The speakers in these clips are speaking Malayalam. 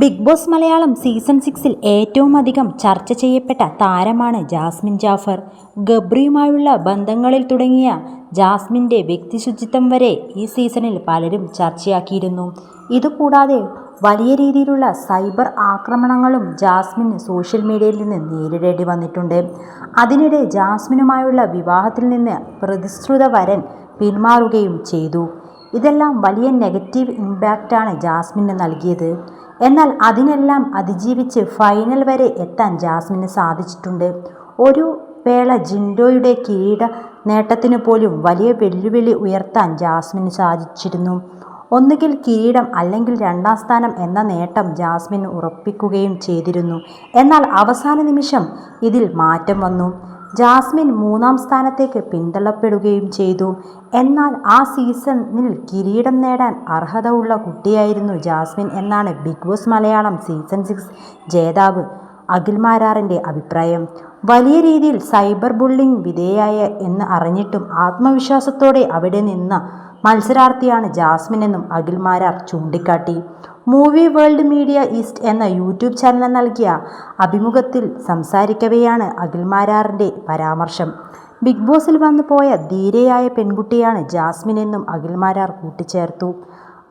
ബിഗ് ബോസ് മലയാളം സീസൺ സിക്സിൽ ഏറ്റവും അധികം ചർച്ച ചെയ്യപ്പെട്ട താരമാണ് ജാസ്മിൻ ജാഫർ. ഗബ്രിയുമായുള്ള ബന്ധങ്ങളിൽ തുടങ്ങിയ ജാസ്മിന്റെ വ്യക്തിശുചിത്വം വരെ ഈ സീസണിൽ പലരും ചർച്ചയാക്കിയിരുന്നു. ഇതുകൂടാതെ വലിയ രീതിയിലുള്ള സൈബർ ആക്രമണങ്ങളും ജാസ്മിന് സോഷ്യൽ മീഡിയയിൽ നിന്ന് നേരിടേണ്ടി വന്നിട്ടുണ്ട്. അതിനിടെ ജാസ്മിനുമായുള്ള വിവാഹത്തിൽ നിന്ന് പ്രതിശ്രുത വരൻ പിന്മാറുകയും ചെയ്തു. ഇതെല്ലാം വലിയ നെഗറ്റീവ് ഇമ്പാക്റ്റാണ് ജാസ്മിന് നൽകിയത്. എന്നാൽ അതിനെല്ലാം അതിജീവിച്ച് ഫൈനൽ വരെ എത്താൻ ജാസ്മിന് സാധിച്ചിട്ടുണ്ട്. ഒരു വേള ജിൻഡോയുടെ കിരീട നേട്ടത്തിന് പോലും വലിയ വെല്ലുവിളി ഉയർത്താൻ ജാസ്മിന് സാധിച്ചിരുന്നു. ഒന്നുകിൽ കിരീടം അല്ലെങ്കിൽ രണ്ടാം സ്ഥാനം എന്ന നേട്ടം ജാസ്മിൻ ഉറപ്പിക്കുകയും ചെയ്തിരുന്നു. എന്നാൽ അവസാന നിമിഷം ഇതിൽ മാറ്റം വന്നു. ജാസ്മിൻ മൂന്നാം സ്ഥാനത്തേക്ക് പിന്തള്ളപ്പെടുകയും ചെയ്തു. എന്നാൽ ആ സീസണിൽ കിരീടം നേടാൻ അർഹത ഉള്ള കുട്ടിയായിരുന്നു ജാസ്മിൻ എന്നാണ് Bigg Boss Malayalam season six ജേതാവ് അഖിൽ മാരാറിന്റെ അഭിപ്രായം. വലിയ രീതിയിൽ സൈബർ ബുള്ളിംഗ് വിധേയായ എന്ന് അറിഞ്ഞിട്ടും ആത്മവിശ്വാസത്തോടെ അവിടെ നിന്ന മത്സരാർത്ഥിയാണ് ജാസ്മിൻ എന്നും അഖിൽ മാരാർ ചൂണ്ടിക്കാട്ടി. മൂവി വേൾഡ് മീഡിയ ഈസ്റ്റ് എന്ന യൂട്യൂബ് ചാനൽ നൽകിയ അഭിമുഖത്തിൽ സംസാരിക്കവെയാണ് അഖിൽ മാരാറിന്റെ പരാമർശം. ബിഗ് ബോസിൽ വന്നു പോയ ധീരയായ പെൺകുട്ടിയാണ് ജാസ്മിൻ എന്നും അഖിൽ മാരാർ കൂട്ടിച്ചേർത്തു.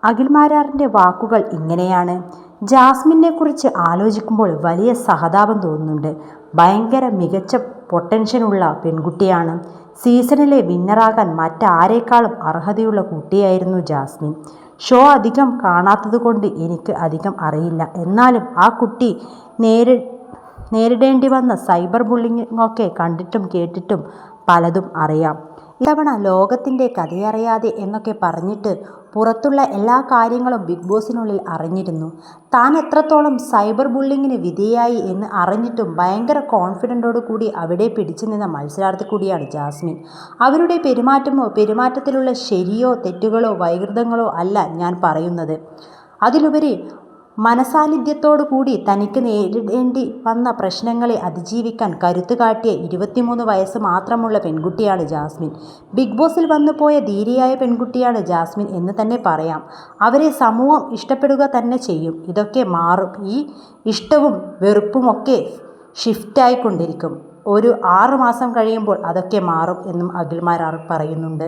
അഖിൽ മാരാറിന്റെ വാക്കുകൾ ഇങ്ങനെയാണ്. ജാസ്മിനെ കുറിച്ച് ആലോചിക്കുമ്പോൾ വലിയ സഹതാപം തോന്നുന്നുണ്ട്. ഭയങ്കര മികച്ച പൊട്ടൻഷ്യനുള്ള പെൺകുട്ടിയാണ്. സീസണിലെ വിന്നറാകാൻ മറ്റാരേക്കാളും അർഹതയുള്ള കുട്ടിയായിരുന്നു ജാസ്മിൻ. ഷോ അധികം കാണാത്തതുകൊണ്ട് എനിക്ക് അധികം അറിയില്ല. എന്നാലും ആ കുട്ടി നേരി നേരിടേണ്ടി വന്ന സൈബർ ബുള്ളിങ്ങൊക്കെ കണ്ടിട്ടും കേട്ടിട്ടും പലതും അറിയാം. ഇത്തവണ ലോകത്തിന്റെ കഥയറിയാതെ എന്നൊക്കെ പറഞ്ഞിട്ട് പുറത്തുള്ള എല്ലാ കാര്യങ്ങളും ബിഗ് ബോസിനുള്ളിൽ അറിഞ്ഞിരുന്നു. താൻ എത്രത്തോളം സൈബർ ബുള്ളിങ്ങിന് വിധേയായി എന്ന് അറിഞ്ഞിട്ടും ഭയങ്കര കോൺഫിഡന്റോടു കൂടി അവിടെ പിടിച്ചു നിന്ന മത്സരാർത്ഥി കൂടിയാണ് ജാസ്മിൻ. അവരുടെ പെരുമാറ്റമോ പെരുമാറ്റത്തിലുള്ള ശരിയോ തെറ്റുകളോ വൈകൃതങ്ങളോ അല്ല ഞാൻ പറയുന്നത്. അതിലുപരി മനസാന്നിധ്യത്തോടു കൂടി തനിക്ക് നേരിടേണ്ടി വന്ന പ്രശ്നങ്ങളെ അതിജീവിക്കാൻ കരുത്ത് കാട്ടിയ ഇരുപത്തിമൂന്ന് വയസ്സ് മാത്രമുള്ള പെൺകുട്ടിയാണ് ജാസ്മിൻ. ബിഗ് ബോസിൽ വന്നു പോയ ധീരയായ പെൺകുട്ടിയാണ് ജാസ്മിൻ എന്ന് തന്നെ പറയാം. അവരെ സമൂഹം ഇഷ്ടപ്പെടുക തന്നെ ചെയ്യും. ഇതൊക്കെ മാറും. ഈ ഇഷ്ടവും വെറുപ്പുമൊക്കെ ഷിഫ്റ്റായിക്കൊണ്ടിരിക്കും ഒരു ആറ് മാസം കഴിയുമ്പോൾ അതൊക്കെ മാറും എന്നും അഖിൽമാരാർ പറയുന്നുണ്ട്.